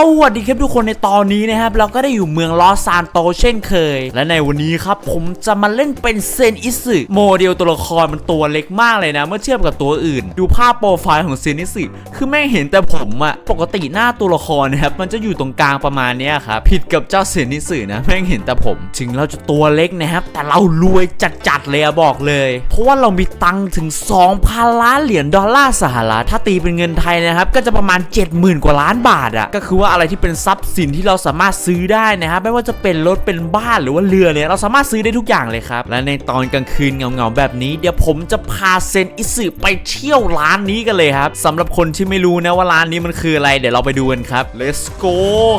สวัสดีครับทุกคนในตอนนี้นะครับ เราก็ได้อยู่เมืองลอสซานโตเช่นเคย และในวันนี้ครับ ผมจะมาเล่นเป็นเซนอิสึโมเดลตัวละครมันตัวเล็กมากเลยนะ เมื่อเทียบกับตัวอื่น ดูภาพโปรไฟล์ของเซนอิสึคือแม่งเห็นแต่ผมอะปกติหน้าตัวละครนะครับ มันจะอยู่ตรงกลางประมาณนี้ครับผิดกับเจ้าเซนอิสึนะแม่งเห็นแต่ผม ถึงเราจะตัวเล็กนะครับ แต่เรารวยจัดๆเลยอะบอกเลย เพราะว่าเรามีตังค์ถึง2,000ล้านเหรียญดอลลาร์สหรัฐถ้าตีเป็นเงินไทยนะครับก็จะประมาณ 70,000 กว่าล้านบาทอะก็คือว่าอะไรที่เป็นทรัพย์สินที่เราสามารถซื้อได้นะครับไม่ว่าจะเป็นรถเป็นบ้านหรือว่าเรือเนี่ยเราสามารถซื้อได้ทุกอย่างเลยครับและในตอนกลางคืนเงาๆแบบนี้เดี๋ยวผมจะพาเซนอิสึไปเที่ยวร้านนี้กันเลยครับสำหรับคนที่ไม่รู้นะว่าร้านนี้มันคืออะไรเดี๋ยวเราไปดูกันครับ let's go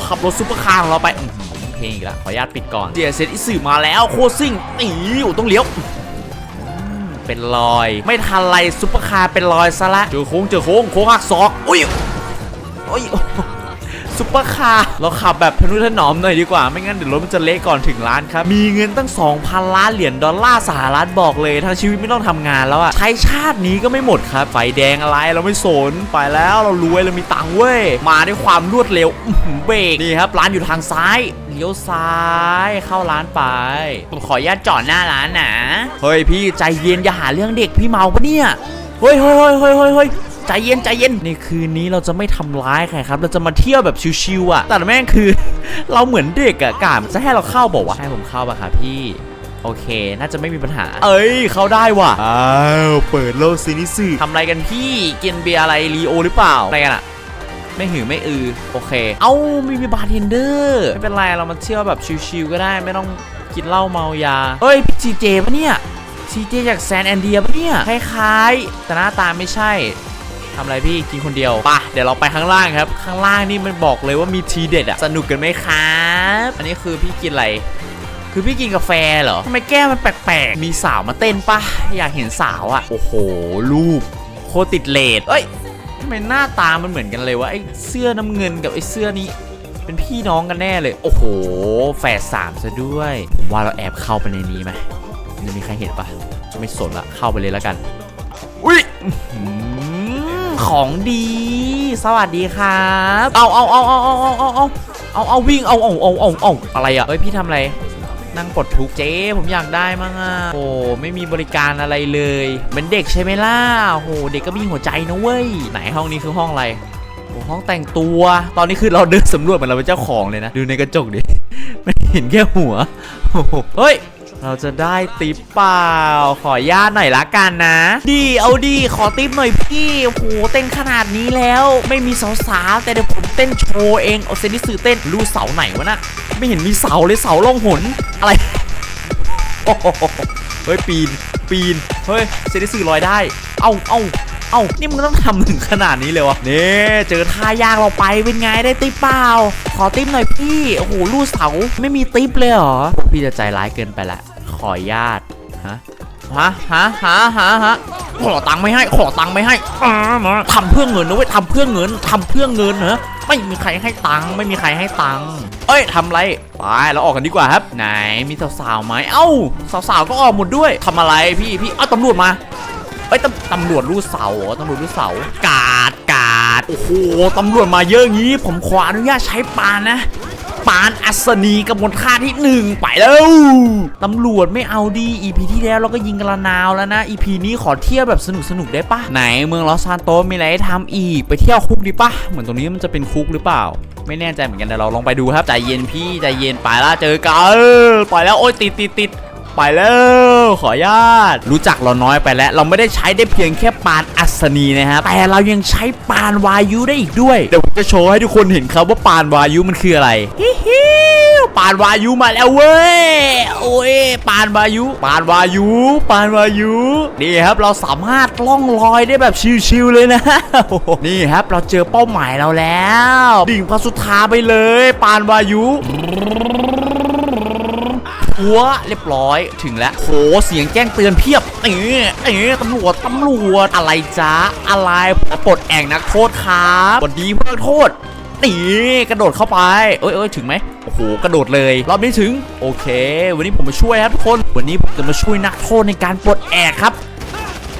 ขับรถซุปเปอร์คาร์ของเราไปอื้อเพลงอีกแล้วขออนุญาตปิดก่อนเดี๋ยวเซนอิสึมาแล้วโคซิ่งนี่อยู่ต้องเลี้ยวเป็นรอย ไม่ทันไรซุปเปอร์คาร์เป็นรอยซะละเจอโค้งเจอโค้งโค้งหักศอกอุ้ยอุ้ย ซุปเปอร์คาร์เราขับแบบพนุถนอมหน่อยดีกว่า ไม่งั้นเดี๋ยวรถมันจะเละก่อนถึงร้านครับ มีเงินตั้ง 2,000 ล้านเหรียญดอลลาร์สหรัฐบอกเลยทั้งชีวิตไม่ต้องทำงานแล้วอะใช้ชาตินี้ก็ไม่หมดครับ ไฟแดงอะไรเราไม่สน ไปแล้วเรารวยเรามีตังค์เว้ย มาด้วยความรวดเร็วเบรกนี่ครับ ร้านอยู่ทางซ้ายเลี้ยวซ้ายเข้าร้านไป ผมขออนุญาตจอดหน้าร้านนะ เฮ้ยพี่ใจเย็นอย่าหาเรื่องเด็กพี่เมาปะเนี่ย เฮ้ยเฮ้ยเฮ้ยเฮ้ยเฮ้ยเฮ้ย ใจเย็นใจเย็นในคืนนี้เราจะไม่ทำร้ายใครครับ เราจะมาเที่ยวแบบชิวๆอะ แต่แม่งคือ เราเหมือนเด็กอะกามจะให้เราเข้าบอกว่าวะให้ผมเข้าป่ะครับพี่โอเค น่าจะไม่มีปัญหา เอ้ย เข้าได้ว่ะ อ้าว เปิดโลกซินิสึทำอะไรกันพี่ กินเบียร์อะไรรีโอหรือเปล่า อะไรกันอะไม่หือไม่อือ โอเค เอ้า มีมีบาร์เทนเดอร์ ไม่เป็นไร เรามาเที่ยวแบบชิวๆก็ได้ ไม่ต้องกินเหล้าเมายาเฮ้ย พี่จีเจปะเนี่ยจีเจจากแซนแอนเดียปะเนี่ย คล้ายๆ แต่หน้าตาไม่ใช่ ทำอะไรพี่กินคนเดียวป่ะเดี๋ยวเราไปข้างล่างครับ ข้างล่างนี่มันบอกเลยว่ามีทีเด็ดอะสนุกกันไหมครับ อันนี้คือพี่กินอะไรคือพี่กินกาแฟเหรอทำไมแก้วมันแปลกๆมีสาวมาเต้นปะอยากเห็นสาวอะโอ้โหรูปโคตรติดเลดเอ้ยทำไมหน้าตามันเหมือนกันเลยวะไอ้เสื้อน้ำเงินกับไอ้เสื้อนี้เป็นพี่น้องกันแน่เลย โอ้โห แฝดสามซะด้วยผมว่าเราแอบเข้าไปในนี้ไหมจะมีใครเห็นปะไม่สนละเข้าไปเลยแล้วกัน อุ้ยอืม ของดี สวัสดีครับ เอาเอาเอาเอาเอาเอาเอาเอาเอาเอาวิ่งเอาเอาเอาเอาเอาอะไรอะเฮ้ยพี่ทำอะไร นั่งปลดทุกข์เจ๊ผมอยากได้มั้งอะโอ้ไม่มีบริการอะไรเลยเหมือนเด็กใช่ไหมล่ะโอ้เด็กก็มีหัวใจนะเว้ยไหนห้องนี้คือห้องอะไรโอ้ห้องแต่งตัว ตอนนี้คือเราเดินสำรวจเหมือนเราเป็นเจ้าของเลยนะ ดูในกระจกดิไม่เห็นแค่หัวโอ้โหเฮ้ย เราจะได้ติปเปล่า ขอญาตหน่อยละกันนะ ดีเอาดีขอติปหน่อยพี่โอ้โหเต้นขนาดนี้แล้วไม่มีสาวๆแต่เดี๋ยวผมเต้นโชว์เองเอาเซนิสือเต้นรู้เสาไหนวะน่ะไม่เห็นมีเสาเลยเสาล่องหนอะไรเฮ้ยปีนปีนเฮ้ยเซนิสือลอยได้ เอ้าเอ้าเอ้านี่มึงต้องทำถึงขนาดนี้เลยวะเนี่เจอท่ายากเราไปเป็นไงได้ติปเปล่า ขอติปหน่อยพี่ โอ้โหลู่เสาไม่มีติปเลยเหรอ พี่จะใจร้ายเกินไปละ ขอญาตฮะฮะฮะฮะฮะฮะขอตังค์ไม่ให้ ขอตังค์ไม่ให้อ่ามาทำเพื่อเงินนะเว้ยทำเพื่อเงินทำเพื่อเงินเหรอไม่มีใครให้ตังค์ไม่มีใครให้ตังค์เอ้ยทำไรไปเราออกกันดีกว่าครับ ไหนมีสาวๆไหมเอ้า สาวๆก็ออกหมดด้วยทำอะไรพี่พี่เอ้าตำรวจมาเอ้ยตำตำรวจรู้เสาตำรวจรู้เสากาดกาดโอ้โหตำรวจมาเยอะงี้ ผมขออนุญาตใช้ปานนะ ปานอัศนีกับมนท่าที่หนึ่งไปแล้วตำรวจไม่เอาดีอีพีที่แล้วเราก็ยิงกระนาวแล้วนะอีพีนี้ขอเที่ยวแบบสนุกสนุกๆได้ปะไหนเมืองลอสซานโตมีอะไรให้ทำอีกไปเที่ยวคุกดีปะเหมือนตรงนี้มันจะเป็นคุกหรือเปล่า ไม่แน่ใจเหมือนกันแต่เราลองไปดูครับใจเย็นพี่ใจเย็นไปละเจอกันไปแล้วโอ๊ยติดติดติด ไปแล้วขออนุญาตรู้จักเราน้อยไปแล้ว เราไม่ได้ใช้ได้เพียงแค่ปานอัศนีนะครับแต่เรายังใช้ปานวายุได้อีกด้วยเดี๋ยวผมจะโชว์ให้ทุกคนเห็นครับว่าปานวายุมันคืออะไรฮิฮิปานวายุมาแล้วเว้ยโอ้ยปานวายุ ปานวายุ ปานวายุนี่ครับเราสามารถล่องลอยได้แบบชิวๆเลยนะนี่ครับเราเจอเป้าหมายเราแล้ว ดิ่งพระสุธาไปเลย ปานวายุ หัวเรียบร้อยถึงแล้วโหเสียงแจ้งเตือนเพียบเอ๋เอ๋ตำรวจตำรวจอะไรจ๊ะอะไรผมปลดแอกนักโทษครับสวัสดีเพื่อนโทษนี่กระโดดเข้าไป เอ้ยเอ้ยถึงไหมโอ้โห กระโดดเลย รอบนี้ถึง โอเค วันนี้ผมมาช่วยครับทุกคน วันนี้ผมจะมาช่วยนักโทษในการปลดแอกครับ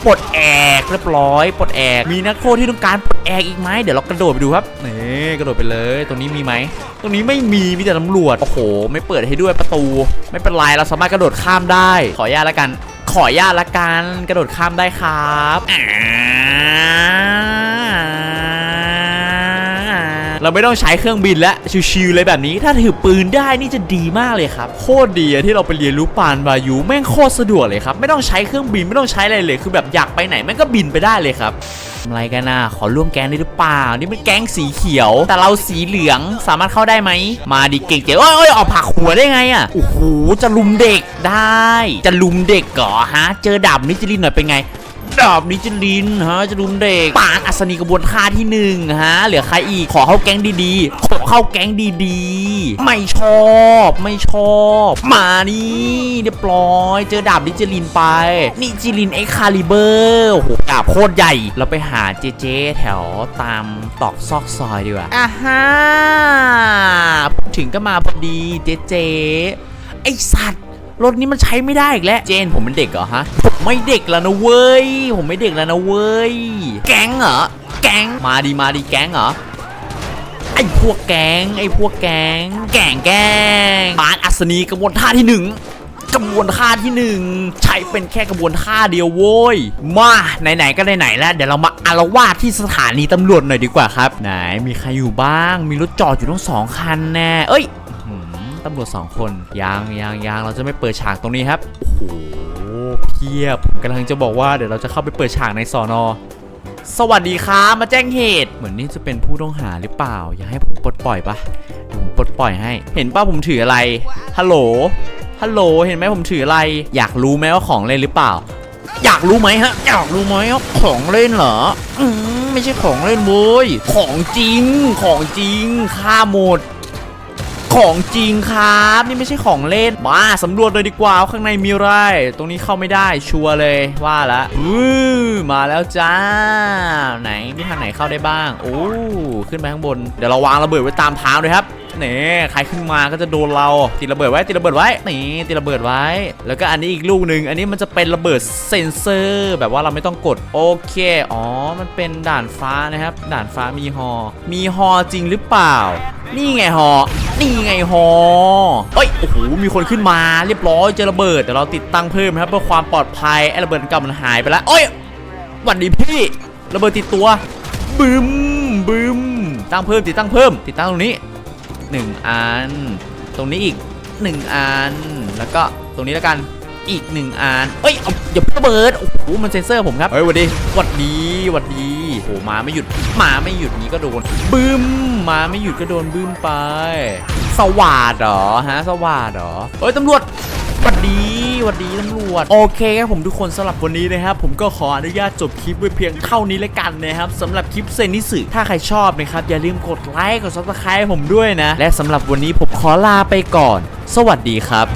ปลดแอกเรียบร้อยปลดแอกมีนักโทษที่ต้องการปลดแอกอีกไหมเดี๋ยวเรากระโดดไปดูครับนี่กระโดดไปเลย ตรงนี้มีไหมตรงนี้ไม่มีมีแต่ตำรวจโอ้โห ไม่เปิดให้ด้วยประตู ไม่เป็นไรเราสามารถกระโดดข้ามได้ ขออนุญาตละกัน ขออนุญาตละกันกระโดดข้ามได้ครับอ่า เราไม่ต้องใช้เครื่องบินแล้วชิวๆเลยแบบนี้ ถ้าถือปืนได้นี่จะดีมากเลยครับ โคตรดีที่เราไปเรียนรู้ปานวายุแม่งโคตรสะดวกเลยครับ ไม่ต้องใช้เครื่องบินไม่ต้องใช้อะไรเลยคือแบบอยากไปไหนแม่งก็บินไปได้เลยครับอะไรกันนะขอร่วมแก๊งได้หรือเปล่า นี่เป็นแก๊งสีเขียว แต่เราสีเหลือง สามารถเข้าได้ไหม มาดิเก่งเจ๋งโอ้ยโอ้ยออกผักหัวได้ไงอะ โอ้โห จะลุมเด็กได้ จะลุมเด็กเหรอฮะ เจอดาบนิจลินหน่อยเป็นไง ดาบนิจลินฮะจะรุมเด็กปานอัศนีกระบวนท่าที่หนึ่งฮะเหลือใครอีกขอเข้าแก๊งดีๆขอเข้าแก๊งดีๆ ไม่ชอบไม่ชอบ มานี่เรียบร้อย เจอดาบนิจลินไปนิจลินเอ็กคาลิเบอร์โอ้โหดาบโคตรใหญ่ เราไปหาเจเจแถวตามตอกซอกซอยดีกว่าอ่าฮะพูดถึงก็มาพอดีเจเจไอสัตว์ รถนี้มันใช้ไม่ได้อีกแล้ว เจนผมเป็นเด็กเหรอฮะ ไม่เด็กแล้วนะเว้ย ผมไม่เด็กแล้วนะเว้ย แก๊งเหรอ แก๊ง มาดีมาดีแก๊งเหรอ ไอพวกแก๊ง ไอพวกแก๊ง แก่งแก๊งปานอัศนีกระบวนท่าที่หนึ่งกระบวนท่าที่หนึ่งใช้เป็นแค่กระบวนท่าเดียวโว้ย มาไหนๆก็ไหนๆแล้ว เดี๋ยวเรามาอารวาสที่สถานีตำรวจหน่อยดีกว่าครับ ไหนมีใครอยู่บ้าง มีรถจอดอยู่ทั้งสองคันแน่ เอ้ย ตำรวจสองคนยังยังยังเราจะไม่เปิดฉากตรงนี้ครับโอ้โหเพียบผมกำลังจะบอกว่าเดี๋ยวเราจะเข้าไปเปิดฉากในสอนอสวัสดีครับมาแจ้งเหตุ เหมือนนี่จะเป็นผู้ต้องหาหรือเปล่า อยากให้ผมปลดปล่อยปะเดี๋ยวผมปลดปล่อยให้ เห็นป้าผมถืออะไรฮัลโหลฮัลโหลเห็นไหมผมถืออะไร อยากรู้ไหมว่าของเล่นหรือเปล่า อยากรู้ไหมฮะ อยากรู้ไหมว่าของเล่นเหรออืมไม่ใช่ของเล่นเว้ยของจริงของจริงค่าหมด ของจริงครับ นี่ไม่ใช่ของเล่น มาสำรวจเลยดีกว่าว่าข้างในมีอะไร ตรงนี้เข้าไม่ได้ชัวร์เลยว่าละมาแล้วจ้า ไหนมีทางไหนเข้าได้บ้าง โอ้ ขึ้นไปข้างบน เดี๋ยวเราวางระเบิดไว้ตามทางเลยครับ นี่ใครขึ้นมาก็จะโดนเราติดระเบิดไว้ติดระเบิดไว้นี่ติดระเบิดไว้ แล้วก็อันนี้อีกลูกหนึ่งอันนี้มันจะเป็นระเบิดเซนเซอร์ แบบว่าเราไม่ต้องกดโอเคอ๋อมันเป็นด่านฟ้านะครับ ด่านฟ้ามีฮอ มีฮอจริงหรือเปล่า นี่ไงฮอนี่ไงฮอเอ้ยโอ้โหมีคนขึ้นมาเรียบร้อยเจอระเบิดเดี๋ยวเราติดตั้งเพิ่มครับเพื่อความปลอดภัยไอ้ระเบิดเก่ามันหายไปแล้วเอ้ยหวันดีพี่ระเบิดติดตัวบึมบึมตั้งเพิ่มติดตั้งเพิ่ม ติดตั้งตรงนี้ หนึ่งอัน ตรงนี้อีกหนึ่งอัน แล้วก็ตรงนี้แล้วกันอีกหนึ่งอันเอ้ยเอาอย่าเพิ่งระเบิดโอ้โหมันเซ็นเซอร์ผมครับเฮ้ยหวัดดีหวัดดีหวัดดีโอ้โหมาไม่หยุดมาไม่หยุดนี้ก็โดนบึ้มมาไม่หยุดก็โดนบึ้มไป สวัสดเหรอฮะสวัสดเหรอเฮ้ยตำรวจหวัดดีห วัสดีตำรวจ โอเคครับผมทุกคนสำหรับวันนี้นะครับผมก็ขออนุญาตจบคลิปไว้เพียงเท่านี้เลยกันนะครับสำหรับคลิปเซนิสึถ้าใครชอบนะครับอย่าลืมกดไลค์กดซับสไครต์ผมด้วยนะ และสำหรับวันนี้ผมขอลาไปก่อน สวัสดีครับ